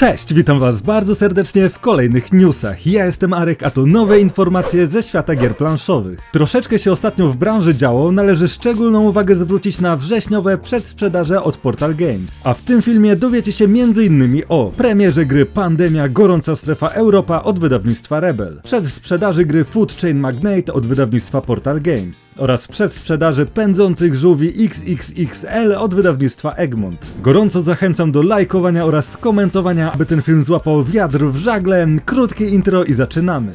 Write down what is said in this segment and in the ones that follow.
Cześć, witam was bardzo serdecznie w kolejnych newsach. Ja jestem Arek, a to nowe informacje ze świata gier planszowych. Troszeczkę się ostatnio w branży działo, należy szczególną uwagę zwrócić na wrześniowe przedsprzedaże od Portal Games. A w tym filmie dowiecie się m.in. o premierze gry Pandemia Gorąca Strefa Europa od wydawnictwa Rebel, przedsprzedaży gry Food Chain Magnate od wydawnictwa Portal Games oraz przedsprzedaży pędzących żółwi XXXL od wydawnictwa Egmont. Gorąco zachęcam do lajkowania oraz komentowania, aby ten film złapał wiatr w żagle. Krótkie intro i zaczynamy.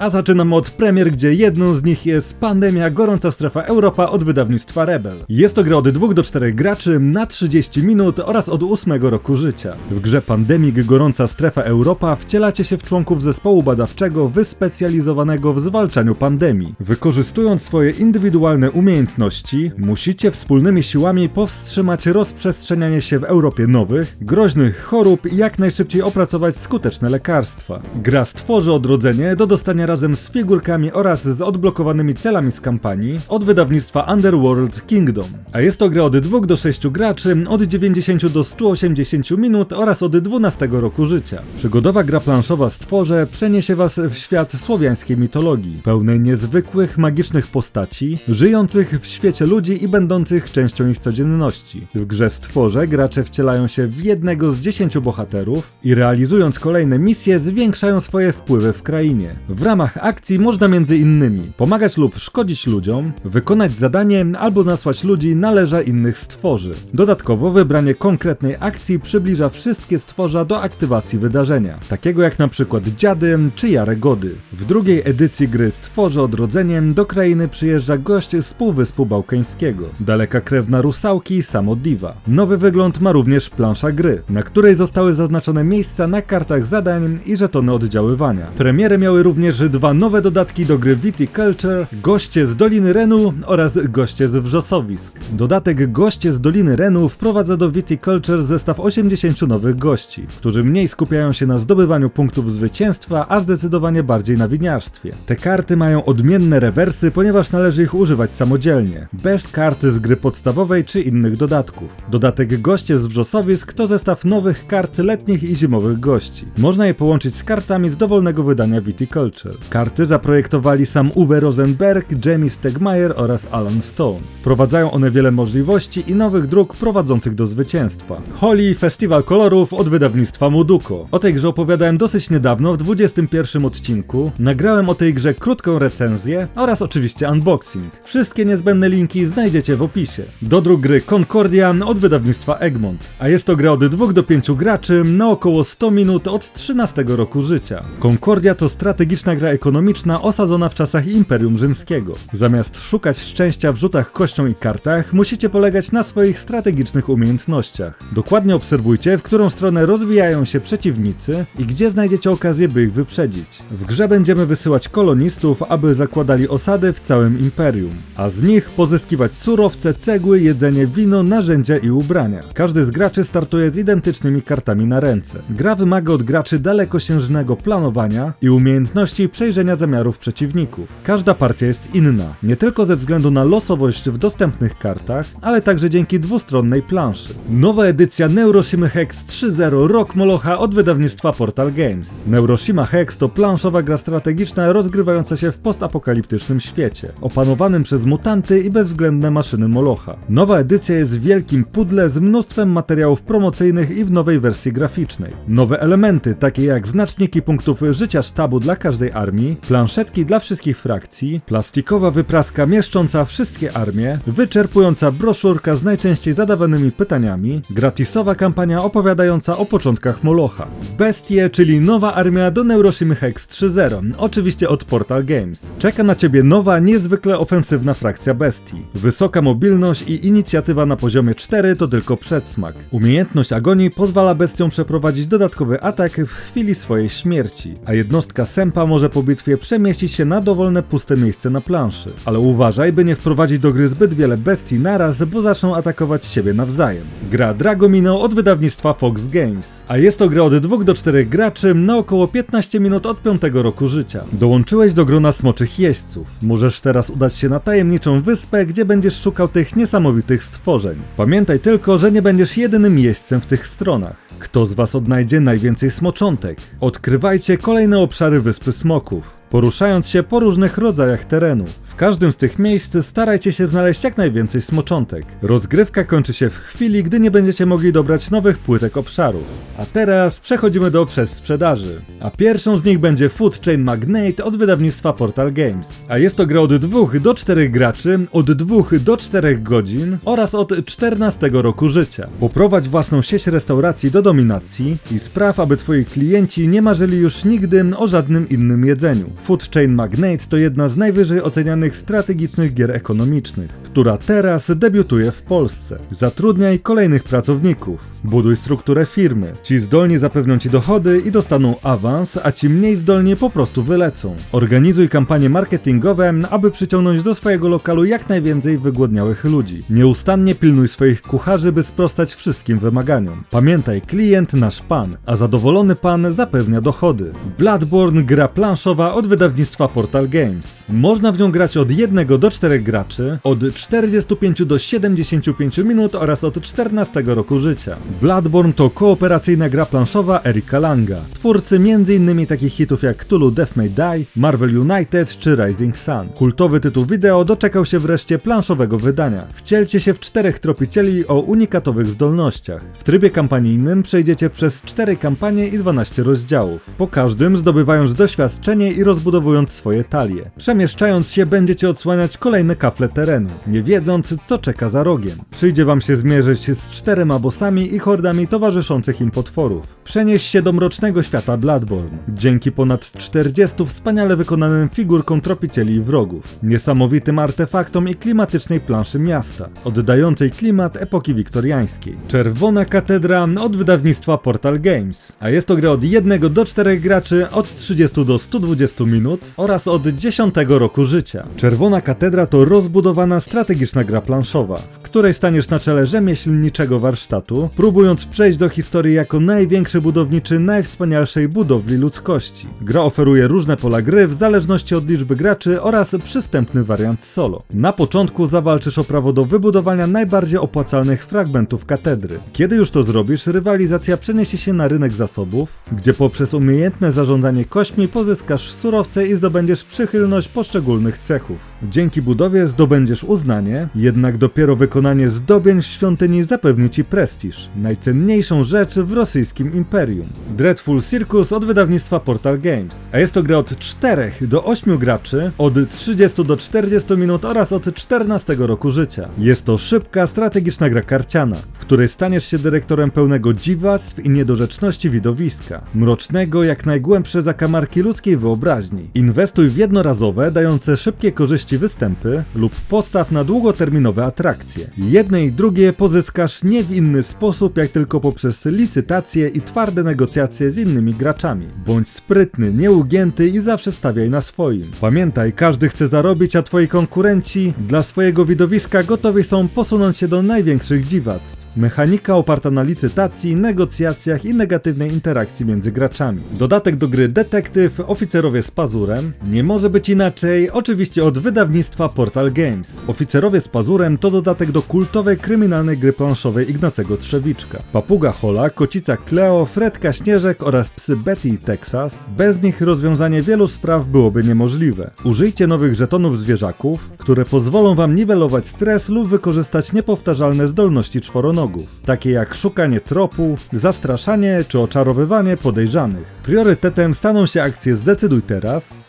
A zaczynamy od premier, gdzie jedną z nich jest Pandemia Gorąca Strefa Europa od wydawnictwa Rebel. Jest to gra od 2 do 4 graczy na 30 minut oraz od 8 roku życia. W grze Pandemik Gorąca Strefa Europa wcielacie się w członków zespołu badawczego wyspecjalizowanego w zwalczaniu pandemii. Wykorzystując swoje indywidualne umiejętności, musicie wspólnymi siłami powstrzymać rozprzestrzenianie się w Europie nowych, groźnych chorób i jak najszybciej opracować skuteczne lekarstwa. Gra stworzy odrodzenie do dostania razem z figurkami oraz z odblokowanymi celami z kampanii od wydawnictwa Underworld Kingdom. A jest to gra od 2 do 6 graczy, od 90 do 180 minut oraz od 12 roku życia. Przygodowa gra planszowa Stworze przeniesie was w świat słowiańskiej mitologii, pełnej niezwykłych, magicznych postaci, żyjących w świecie ludzi i będących częścią ich codzienności. W grze Stworze gracze wcielają się w jednego z 10 bohaterów i realizując kolejne misje zwiększają swoje wpływy w krainie. W ramach akcji można innymi pomagać lub szkodzić ludziom, wykonać zadanie albo nasłać ludzi na leże innych stworzy. Dodatkowo wybranie konkretnej akcji przybliża wszystkie stworza do aktywacji wydarzenia, takiego jak przykład dziady czy jaregody. W drugiej edycji gry Stworze Odrodzeniem do krainy przyjeżdża gość z Półwyspu Bałkańskiego, daleka krewna rusałki Samo Diva. Nowy wygląd ma również plansza gry, na której zostały zaznaczone miejsca na kartach zadań i żetony oddziaływania. Premiery miały również dwa nowe dodatki do gry Viticulture, Goście z Doliny Renu oraz Goście z Wrzosowisk. Dodatek Goście z Doliny Renu wprowadza do Viticulture zestaw 80 nowych gości, którzy mniej skupiają się na zdobywaniu punktów zwycięstwa, a zdecydowanie bardziej na winiarstwie. Te karty mają odmienne rewersy, ponieważ należy ich używać samodzielnie, bez karty z gry podstawowej czy innych dodatków. Dodatek Goście z Wrzosowisk to zestaw nowych kart letnich i zimowych gości. Można je połączyć z kartami z dowolnego wydania Viticulture. Karty zaprojektowali sam Uwe Rosenberg, Jamie Stegmaier oraz Alan Stone. Wprowadzają one wiele możliwości i nowych dróg prowadzących do zwycięstwa. Holi Festiwal Kolorów od wydawnictwa Muduko. O tej grze opowiadałem dosyć niedawno w 21 odcinku. Nagrałem o tej grze krótką recenzję oraz oczywiście unboxing. Wszystkie niezbędne linki znajdziecie w opisie. Do dróg gry Concordia od wydawnictwa Egmont. A jest to gra od 2 do 5 graczy na około 100 minut od 13 roku życia. Concordia to strategiczna gra ekonomiczna osadzona w czasach Imperium Rzymskiego. Zamiast szukać szczęścia w rzutach kością i kartach, musicie polegać na swoich strategicznych umiejętnościach. Dokładnie obserwujcie, w którą stronę rozwijają się przeciwnicy i gdzie znajdziecie okazję, by ich wyprzedzić. W grze będziemy wysyłać kolonistów, aby zakładali osady w całym Imperium, a z nich pozyskiwać surowce, cegły, jedzenie, wino, narzędzia i ubrania. Każdy z graczy startuje z identycznymi kartami na ręce. Gra wymaga od graczy dalekosiężnego planowania i umiejętności przejrzenia zamiarów przeciwników. Każda partia jest inna, nie tylko ze względu na losowość w dostępnych kartach, ale także dzięki dwustronnej planszy. Nowa edycja Neuroshima Hex 3.0 Rock Molocha od wydawnictwa Portal Games. Neuroshima Hex to planszowa gra strategiczna rozgrywająca się w postapokaliptycznym świecie, opanowanym przez mutanty i bezwzględne maszyny Molocha. Nowa edycja jest w wielkim pudle z mnóstwem materiałów promocyjnych i w nowej wersji graficznej. Nowe elementy, takie jak znaczniki punktów życia sztabu dla każdej armii, planszetki dla wszystkich frakcji, plastikowa wypraska mieszcząca wszystkie armie, wyczerpująca broszurka z najczęściej zadawanymi pytaniami, gratisowa kampania opowiadająca o początkach Molocha. Bestie, czyli nowa armia do Neuroshima Hex 3.0, oczywiście od Portal Games. Czeka na ciebie nowa, niezwykle ofensywna frakcja bestii. Wysoka mobilność i inicjatywa na poziomie 4 to tylko przedsmak. Umiejętność agonii pozwala bestiom przeprowadzić dodatkowy atak w chwili swojej śmierci, a jednostka Sempa może po bitwie przemieścić się na dowolne puste miejsce na planszy. Ale uważaj, by nie wprowadzić do gry zbyt wiele bestii naraz, bo zaczną atakować siebie nawzajem. Gra Dragomino od wydawnictwa Fox Games. A jest to gra od 2 do 4 graczy na około 15 minut od 5 roku życia. Dołączyłeś do grona smoczych jeźdźców. Możesz teraz udać się na tajemniczą wyspę, gdzie będziesz szukał tych niesamowitych stworzeń. Pamiętaj tylko, że nie będziesz jedynym jeźdźcem w tych stronach. Kto z was odnajdzie najwięcej smoczątek? Odkrywajcie kolejne obszary wyspy smoków kroków. Poruszając się po różnych rodzajach terenu. W każdym z tych miejsc starajcie się znaleźć jak najwięcej smoczątek. Rozgrywka kończy się w chwili, gdy nie będziecie mogli dobrać nowych płytek obszarów. A teraz przechodzimy do przedsprzedaży. A pierwszą z nich będzie Food Chain Magnate od wydawnictwa Portal Games. A jest to gra od 2 do 4 graczy, od 2 do 4 godzin oraz od 14 roku życia. Poprowadź własną sieć restauracji do dominacji i spraw, aby twoi klienci nie marzyli już nigdy o żadnym innym jedzeniu. Food Chain Magnate to jedna z najwyżej ocenianych strategicznych gier ekonomicznych, która teraz debiutuje w Polsce. Zatrudniaj kolejnych pracowników, buduj strukturę firmy. Ci zdolni zapewnią ci dochody i dostaną awans, a ci mniej zdolni po prostu wylecą. Organizuj kampanie marketingowe, aby przyciągnąć do swojego lokalu jak najwięcej wygłodniałych ludzi. Nieustannie pilnuj swoich kucharzy, by sprostać wszystkim wymaganiom. Pamiętaj, klient nasz pan, a zadowolony pan zapewnia dochody. Bloodborne gra planszowa od wydawnictwa Portal Games. Można w nią grać od 1 do 4 graczy, od 45 do 75 minut oraz od 14 roku życia. Bloodborne to kooperacyjna gra planszowa Erika Langa, twórcy m.in. takich hitów jak Cthulhu Death May Die, Marvel United czy Rising Sun. Kultowy tytuł wideo doczekał się wreszcie planszowego wydania. Wcielcie się w czterech tropicieli o unikatowych zdolnościach. W trybie kampanijnym przejdziecie przez 4 kampanie i 12 rozdziałów. Po każdym zdobywając doświadczenie i rozbudowując swoje talie. Przemieszczając się będziecie odsłaniać kolejne kafle terenu, nie wiedząc co czeka za rogiem. Przyjdzie wam się zmierzyć z czterema bossami i hordami towarzyszących im potworów. Przenieś się do mrocznego świata Bloodborne. Dzięki ponad 40 wspaniale wykonanym figurkom tropicieli i wrogów, niesamowitym artefaktom i klimatycznej planszy miasta, oddającej klimat epoki wiktoriańskiej. Czerwona katedra od wydawnictwa Portal Games, a jest to gra od 1 do 4 graczy, od 30 do 120 minut oraz od 10 roku życia. Czerwona katedra to rozbudowana strategiczna gra planszowa, w której staniesz na czele rzemieślniczego warsztatu, próbując przejść do historii jako największy budowniczy najwspanialszej budowli ludzkości. Gra oferuje różne pola gry w zależności od liczby graczy oraz przystępny wariant solo. Na początku zawalczysz o prawo do wybudowania najbardziej opłacalnych fragmentów katedry. Kiedy już to zrobisz, rywalizacja przeniesie się na rynek zasobów, gdzie poprzez umiejętne zarządzanie kośćmi pozyskasz surowce i zdobędziesz przychylność poszczególnych cechów. Dzięki budowie zdobędziesz uznanie, jednak dopiero wykonanie zdobień w świątyni zapewni ci prestiż, najcenniejszą rzecz w rosyjskim imperium. Dreadful Circus od wydawnictwa Portal Games, a jest to gra od 4 do 8 graczy, od 30 do 40 minut oraz od 14 roku życia. Jest to szybka, strategiczna gra karciana, w której staniesz się dyrektorem pełnego dziwactw i niedorzeczności widowiska, mrocznego jak najgłębsze zakamarki ludzkiej wyobraźni. Inwestuj w jednorazowe, dające szybkie korzyści występy lub postaw na długoterminowe atrakcje. Jedne i drugie pozyskasz nie w inny sposób, jak tylko poprzez licytacje i twarde negocjacje z innymi graczami. Bądź sprytny, nieugięty i zawsze stawiaj na swoim. Pamiętaj, każdy chce zarobić, a twoi konkurenci dla swojego widowiska gotowi są posunąć się do największych dziwactw. Mechanika oparta na licytacji, negocjacjach i negatywnej interakcji między graczami. Dodatek do gry Detektyw, oficerowie z pazurem. Nie może być inaczej, oczywiście od wydawnictwa Portal Games. Oficerowie z pazurem to dodatek do kultowej kryminalnej gry planszowej Ignacego Trzewiczka. Papuga Hola, kocica Cleo, Fredka Śnieżek oraz psy Betty i Texas. Bez nich rozwiązanie wielu spraw byłoby niemożliwe. Użyjcie nowych żetonów zwierzaków, które pozwolą wam niwelować stres lub wykorzystać niepowtarzalne zdolności czworonogów, takie jak szukanie tropu, zastraszanie czy oczarowywanie podejrzanych. Priorytetem staną się akcje Zdecyduj teraz,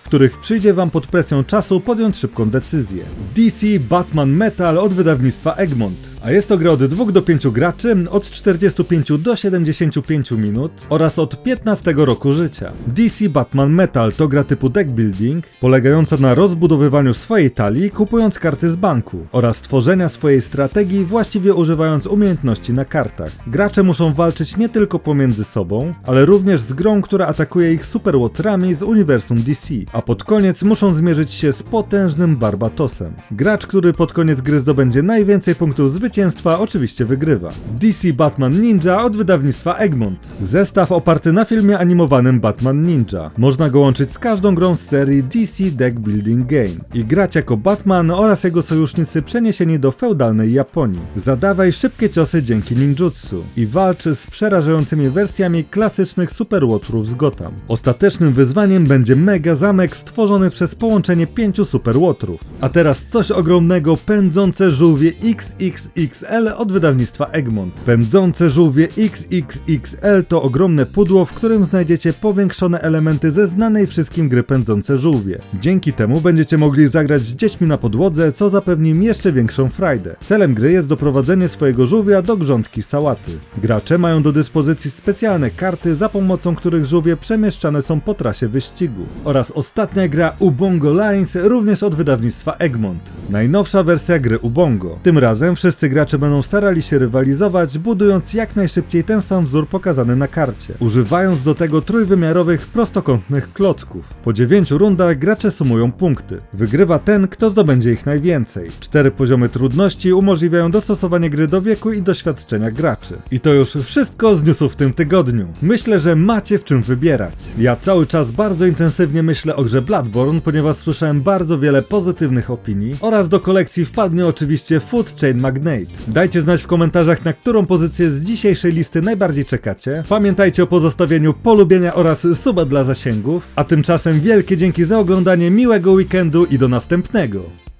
w których przyjdzie wam pod presją czasu podjąć szybką decyzję. DC Batman Metal od wydawnictwa Egmont. A jest to gra od 2 do 5 graczy, od 45 do 75 minut oraz od 15 roku życia. DC Batman Metal to gra typu deck building, polegająca na rozbudowywaniu swojej talii, kupując karty z banku oraz tworzenia swojej strategii właściwie używając umiejętności na kartach. Gracze muszą walczyć nie tylko pomiędzy sobą, ale również z grą, która atakuje ich superłotrami z uniwersum DC, a pod koniec muszą zmierzyć się z potężnym Barbatosem. Gracz, który pod koniec gry zdobędzie najwięcej punktów zwycięstwa, oczywiście wygrywa. DC Batman Ninja od wydawnictwa Egmont. Zestaw oparty na filmie animowanym Batman Ninja. Można go łączyć z każdą grą z serii DC Deck Building Game i grać jako Batman oraz jego sojusznicy przeniesieni do feudalnej Japonii. Zadawaj szybkie ciosy dzięki ninjutsu i walcz z przerażającymi wersjami klasycznych superłotrów z Gotham. Ostatecznym wyzwaniem będzie mega zamek stworzony przez połączenie pięciu superłotrów. A teraz coś ogromnego, pędzące żółwie XXXL od wydawnictwa Egmont. Pędzące żółwie XXXL to ogromne pudło, w którym znajdziecie powiększone elementy ze znanej wszystkim gry Pędzące żółwie. Dzięki temu będziecie mogli zagrać z dziećmi na podłodze, co zapewni im jeszcze większą frajdę. Celem gry jest doprowadzenie swojego żółwia do grządki sałaty. Gracze mają do dyspozycji specjalne karty, za pomocą których żółwie przemieszczane są po trasie wyścigu. Oraz ostatnia gra Ubongo Lines, również od wydawnictwa Egmont. Najnowsza wersja gry Ubongo. Tym razem wszyscy gracze będą starali się rywalizować, budując jak najszybciej ten sam wzór pokazany na karcie, używając do tego trójwymiarowych, prostokątnych klocków. Po 9 rundach gracze sumują punkty. Wygrywa ten, kto zdobędzie ich najwięcej. Cztery poziomy trudności umożliwiają dostosowanie gry do wieku i doświadczenia graczy. I to już wszystko z newsów w tym tygodniu. Myślę, że macie w czym wybierać. Ja cały czas bardzo intensywnie myślę o grze Bloodborne, ponieważ słyszałem bardzo wiele pozytywnych opinii oraz do kolekcji wpadnie oczywiście Food Chain Magnate. Dajcie znać w komentarzach, na którą pozycję z dzisiejszej listy najbardziej czekacie. Pamiętajcie o pozostawieniu polubienia oraz suba dla zasięgów. A tymczasem wielkie dzięki za oglądanie, miłego weekendu i do następnego.